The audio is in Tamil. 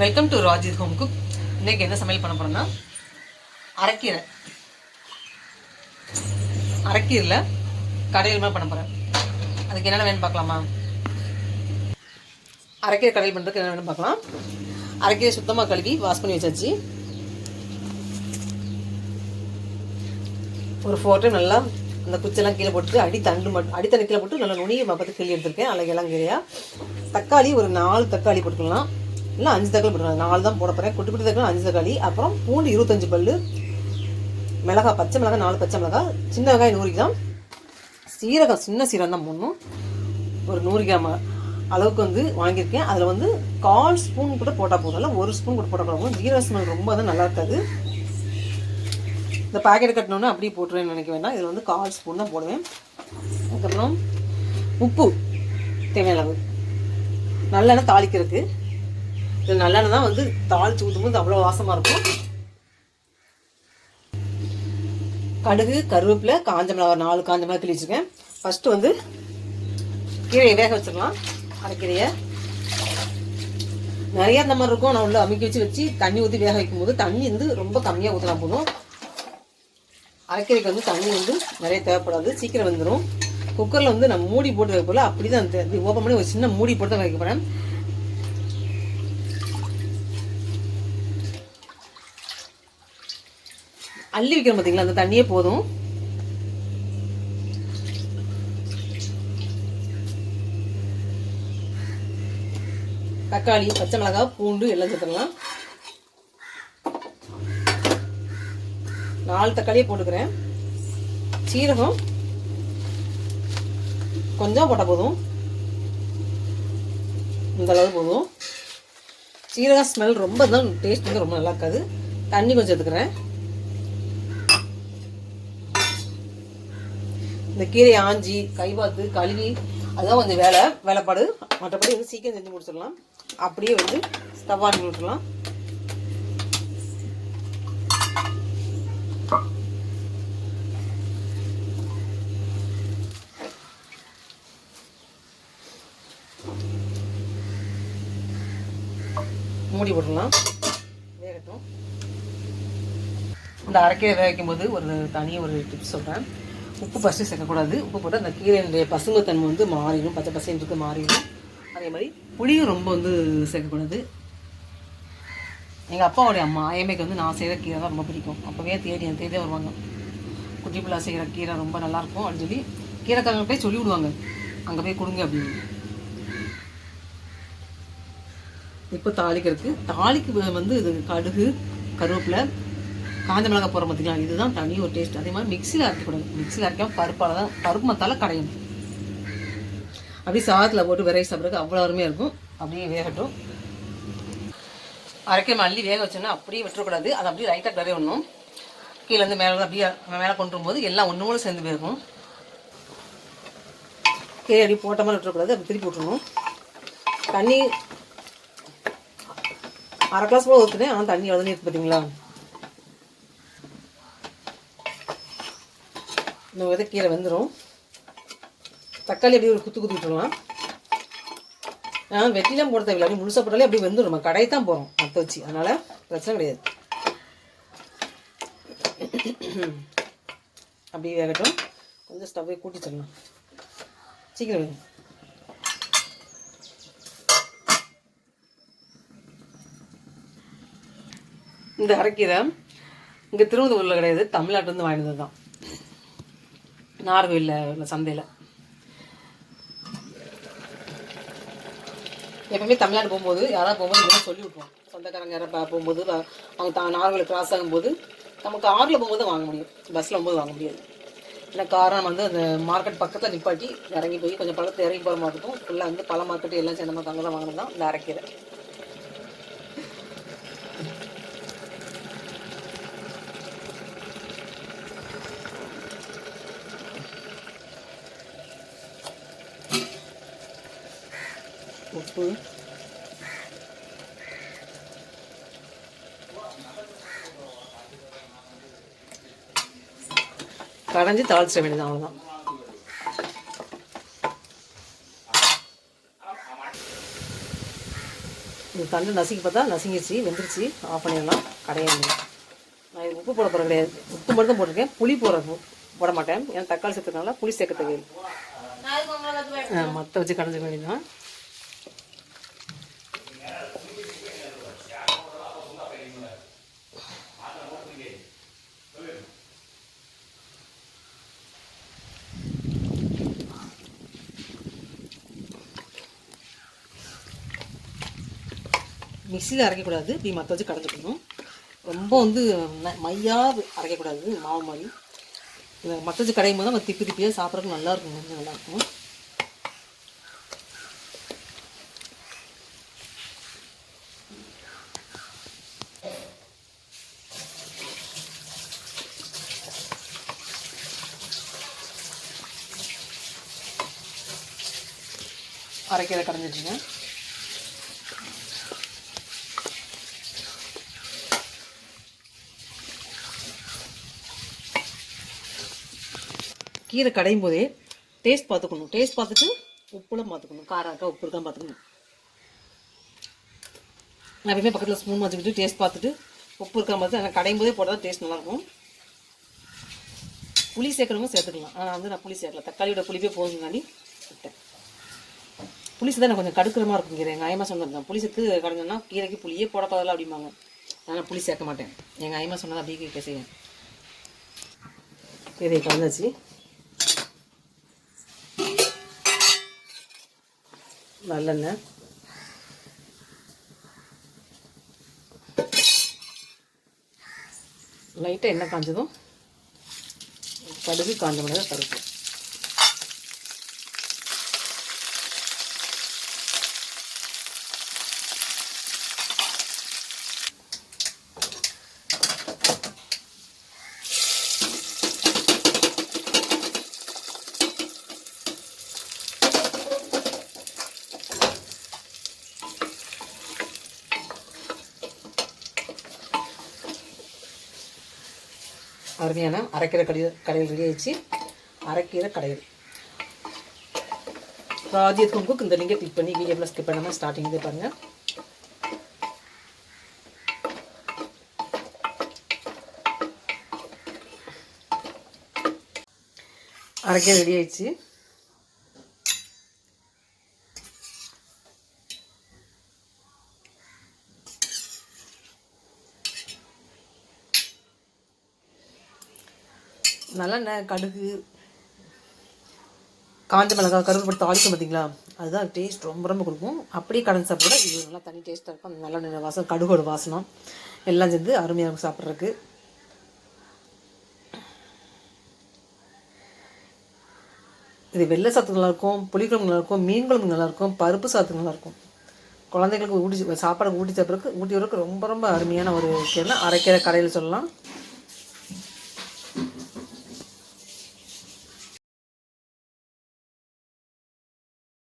Welcome to Rajith home cook இன்னைக்கு என்ன சமையல் பண்ண போகிறோம்னா அரைக்கீரை. அரைக்கீரில் கடையில் மாதிரி பண்ண போகிறேன் அதுக்கு என்னென்ன வேணும் பார்க்கலாமா? அரைக்கீரை கடையில் பண்ணுறதுக்கு என்ன வேணும் பார்க்கலாம். அரைக்கீரை சுத்தமாக கழுவி வாஷ் பண்ணி வச்சாச்சு. ஒரு ஃபோர் டைம் நல்லா அந்த குச்செல்லாம் கீழே போட்டு அடி தண்டு மட்டும் அடி தண்ணி கீழே போட்டு நல்லா நுனியை பார்த்து கிள்ளி எடுத்திருக்கேன். அழகெல்லாம் கீரையா தக்காளி ஒரு நாலு தக்காளி போட்டுக்கலாம். இல்லை அஞ்சு தக்காளி போட்டுக்கலாம் நாலு தான் போட போகிறேன் குட்டி குட்டி தக்காளி அஞ்சு தக்காளி. அப்புறம் பூண்டு இருபத்தஞ்சு பல்லு. மிளகா பச்சை மிளகா நாலு பச்சை மிளகா. சின்ன வெங்காயம் நூறு கிராம். சீரகம் சின்ன சீரகம் தான் போடணும். ஒரு நூறு கிராம் அளவுக்கு வந்து வாங்கியிருக்கேன். அதில் வந்து கால் ஸ்பூன் கூட போட்டால் போதும். இல்லை ஒரு ஸ்பூன் கூட போட்டால் போதும். ஜீரக ஸ்மெல் ரொம்ப தான் நல்லா இருக்காது. இந்த பாக்கெட் கட்டினோன்னே அப்படியே போட்டுருவேன் நினைக்க வேண்டாம். இதில் வந்து கால் ஸ்பூன் தான் போடுவேன். அதுக்கப்புறம் உப்பு தேவையான அளவு. நல்லெண்ணெய் தாளிக்கிறதுக்கு. இது நல்லெண்ணெய் தான் வந்து தாளிச்சு ஊற்றும்போது அவ்வளோ வாசமாக இருக்கும். கடுகு கருவேப்பிலை காஞ்ச மிளகா நாலு காஞ்ச மிளகா கிள்ளி வச்சுருக்கேன். ஃபஸ்ட்டு வந்து கீரையை வேக வச்சிடலாம். அரைக்கீரையை. நிறைய அந்த மாதிரி இருக்கும். நான் உள்ள அமுக்கி வச்சு வச்சு தண்ணி ஊற்றி வேக வைக்கும்போது தண்ணி வந்து ரொம்ப கம்மியாக ஊற்றலாம் போதும். அரைக்கீரைக்கு வந்து தண்ணி வந்து நிறைய தேவைப்படாது. சீக்கிரம் வந்துடும் குக்கரில் வந்து நம்ம மூடி போட்டு வைக்க போல அப்படி தான் ஓப்பன் பண்ணி ஒரு சின்ன மூடி போட்டு தான் வைக்க போகிறேன் அள்ளி வைக்கிறோம் பார்த்தீங்களா அந்த தண்ணியே போதும். தக்காளி பச்சை மிளகாய் பூண்டு எல்லாம் சேர்த்துக்கலாம் நாலு தக்காளியே போட்டுக்கிறேன். சீரகம் கொஞ்சம் போட்டால் போதும். இந்த அளவு போதும். சீரகம் ஸ்மெல் ரொம்ப தான் டேஸ்ட் வந்து ரொம்ப நல்லா இருக்காது. தண்ணி கொஞ்சம் எடுத்துக்கிறேன் இந்த கீரையை ஆஞ்சி கைவாத்து கழுவி அதுதான் கொஞ்சம் வேலை. வேலைப்பாடு. மற்றபடி வந்து சீக்கிரம் செஞ்சு முடிச்சிடலாம். அப்படியே வந்து ஸ்டவ் ஆன் விட்டுலாம் மூடி போட்டுடலாம். வேகட்டும். இந்த அரைக்கீரை வேகிக்கும் வைக்கும்போது ஒரு தனி ஒரு டிப்ஸ் சொல்கிறேன் உப்பு ஃபஸ்ட்டு சேர்க்கக்கூடாது. உப்பு போட்டால் அந்த கீரையினுடைய பசுமைத்தன்மை வந்து மாறிடும். பச்சை பசைன்றது மாறிடும். அதே மாதிரி புளியும் ரொம்ப வந்து சேர்க்கக்கூடாது. எங்கள் அப்பாவுடைய அம்மா ஐயமைக்கு வந்து நான் செய்கிற கீரை தான் ரொம்ப பிடிக்கும். அப்போவே தேடி தேடியே வருவாங்க. குட்டி பிள்ளை செய்கிற கீரை ரொம்ப நல்லாயிருக்கும் அப்படின்னு சொல்லி கீரைக்காரங்க போய் சொல்லி விடுவாங்க அங்கே போய் கொடுங்க அப்படின்னு. இப்போ தாளிக்கிறதுக்கு தாளிக்கு வந்து இது கடுகு கருவேப்பிலை காஞ்ச மிளகாய் போகிற பார்த்தீங்களா இதுதான் தனி ஒரு டேஸ்ட் அதே மாதிரி மிக்சியில் அரைக்கக்கூடாது மிக்சியில் அரைக்காமல் பருப்பால் தான் பருப்பு மத்தால் கடையணும். அப்படியே சாதத்தில் போட்டு விரைவு சாப்பிட்றதுக்கு அவ்வளோ அருமையாக இருக்கும். அப்படியே வேகட்டும். அரைக்க மல்லி வேக வச்சோன்னா அப்படியே விட்டுறக்கூடாது. அதை அப்படியே லைட்டாக கிளறி விடணும். கீழேருந்து மேலே அப்படியே மேலே கொண்டு வரும்போது எல்லாம் ஒன்று கூட சேர்ந்து போயிருக்கும். கீழே அப்படி போட்ட மாதிரி விட்டுறக்கூடாது. அப்படி திருப்பி விட்டுருணும் தண்ணி அரை கிளாஸ் கூட ஊற்றுனேன் ஆனால் தண்ணி எவ்வளோ இருக்கு பார்த்தீங்களா இந்த வித கீரை வந்துடும் தக்காளி அப்படியே ஒரு குத்து குத்தி விட்டுருலாம் நான் வெட்டிலாம் போட தேவையில்லை அப்படி முழுசாக போட்டாலே அப்படி வெந்துடும் நம்ம கடை தான் போகிறோம் மற்ற வச்சு. அதனால் பிரச்சனை கிடையாது. அப்படியே வேகட்டும். கொஞ்சம் ஸ்டவ்வை கூட்டி தரலாம் சீக்கிரம் வேணும் இந்த அரைக்கீரை இங்கே திருவனந்தபுரத்தில் கிடையாது. தமிழ்நாட்டிலேருந்து வாங்கினது தான் நார்கோயிலில் உள்ள சந்தையில். எப்பவுமே தமிழ்நாடு போகும்போது யாராவது போகும்போது சொல்லி விட்ருவோம் சொந்தக்காரங்க யாராவது போகும்போது அவங்க தான் நார்கோயில் கிராஸ் ஆகும்போது நமக்கு ஆறில் போகும்போது தான் வாங்க முடியும். பஸ்ஸில் போகும்போது வாங்க முடியாது. ஏன்னா காரணம் வந்து அந்த மார்க்கெட் பக்கத்தில் நிப்பாட்டி இறங்கி போய் கொஞ்சம் பழத்தை இறங்கி போகிற மாதிரி இருக்கும். ஃபுல்லாக வந்து பழ மார்க்கெட்டு எல்லாம் சேர்ந்த மாதிரி அங்கே தான் வாங்கினது தான் இந்த அரைக்கீரை. உப்பு கடைஞ்சி தாளிச்சிட வேண்டியது அவ்வளோதான் இந்த தண்டு நசுக்கி பார்த்தா நசுங்கிடுச்சு வெந்துருச்சு. ஆஃப் பண்ணிடலாம். கடையாது நான் இது உப்பு போட போகிற கிடையாது. உப்பு மட்டும் தான் போட்டிருக்கேன். புளி போட போட மாட்டேன். ஏன்னா தக்காளி சேர்த்துறதுனால புளி சேர்க்க தேவையில்லை மற்ற வச்சு கடைஞ்சிக்க வேண்டியதுதான். மிக்சியில் அரைக்கக்கூடாது. இப்படி மற்ற வச்சு கடைஞ்சிக்கணும் ரொம்ப வந்து மையாக அரைக்கக்கூடாது. மாவு மாதிரி. இதை மற்ற வச்சு கடையும் போது நம்ம திப்பி திப்பியாக சாப்பிட்றதுக்கு நல்லா இருக்கும். கொஞ்சம் நல்லாயிருக்கும் அரைக்கிறத கடைஞ்சிட்டுங்க கீரை கடையும் போதே டேஸ்ட் பார்த்துக்கணும். டேஸ்ட் பார்த்துட்டு உப்புலாம் பார்த்துக்கணும். காரம் இருக்கா உப்பு இருக்கா பார்த்துக்கணும். நான் எப்பயுமே பக்கத்தில் ஸ்பூன் வச்சுக்கிட்டு டேஸ்ட் பார்த்துட்டு உப்பு இருக்கா பார்த்து ஆனால் கடையும் போதே போட்டால் டேஸ்ட் நல்லாயிருக்கும். புளி சேர்க்கறவங்க சேர்த்துக்கலாம். ஆனால் வந்து நான் புளி சேர்க்கல. தக்காளியோட புளிப்பே போதுங்காண்டி விட்டேன். புளி சேர்த்தா கொஞ்சம் கடுக்கிறமா இருக்கும் கீரை. எங்கள் ஐயமா சொன்னது புளி சேர்த்து கடைஞ்சோன்னா கீரைக்கு புளியே போடப்பதில்ல அப்படிம்பாங்க. அதனால் புளி சேர்க்க மாட்டேன். எங்கள் ஐயமா சொன்னது அப்படியே கேட்க செய்வேன். கீரையை கலந்தாச்சு நல்லெண்ணெய். லைட்டாக எண்ணெய் காஞ்சதும் கடுகு காஞ்ச மிளகாய் கருப்பு. அருமையான அரைக்கிற கடையில் கடையில் ரெடி ஆயிடுச்சு. அரைக்கிற கடையில். ராஜ்யத் குக்கு இந்த லிங்கை கிளிக் பண்ணி வீடியோவில் ஸ்கிப் பண்ணாமல் ஸ்டார்டிங் இதே பாருங்கள் அரைக்க ரெடி ஆயிடுச்சு. நல்லெண்ணெய் கடுகு காஞ்ச மிளகாய் கருவேப்பிலை தாளிக்கும் பார்த்தீங்களா அதுதான் டேஸ்ட் ரொம்ப ரொம்ப கொடுக்கும். அப்படியே கடன் சாப்பிட இது நல்லா தனி டேஸ்ட்டாக இருக்கும். அந்த நல்லெண்ணெய் வாசம் கடுகோட வாசனம். எல்லாம் சேர்ந்து அருமையாக இருக்கும் சாப்பிட்றதுக்கு. இது வெள்ளை சாத்துக்கு நல்லாயிருக்கும் புளிக்குழம்பு நல்லாயிருக்கும் மீன் குழம்பு நல்லாயிருக்கும் பருப்பு சாத்துக்கு நல்லாயிருக்கும். குழந்தைங்களுக்கு ஊட்டி சாப்பாடு ஊட்டி சாப்பிட்றதுக்கு ஊட்டி வரக்கு ரொம்ப ரொம்ப அருமையான ஒரு விஷயம்னா அரைக்கிற கடையில் சொல்லலாம்.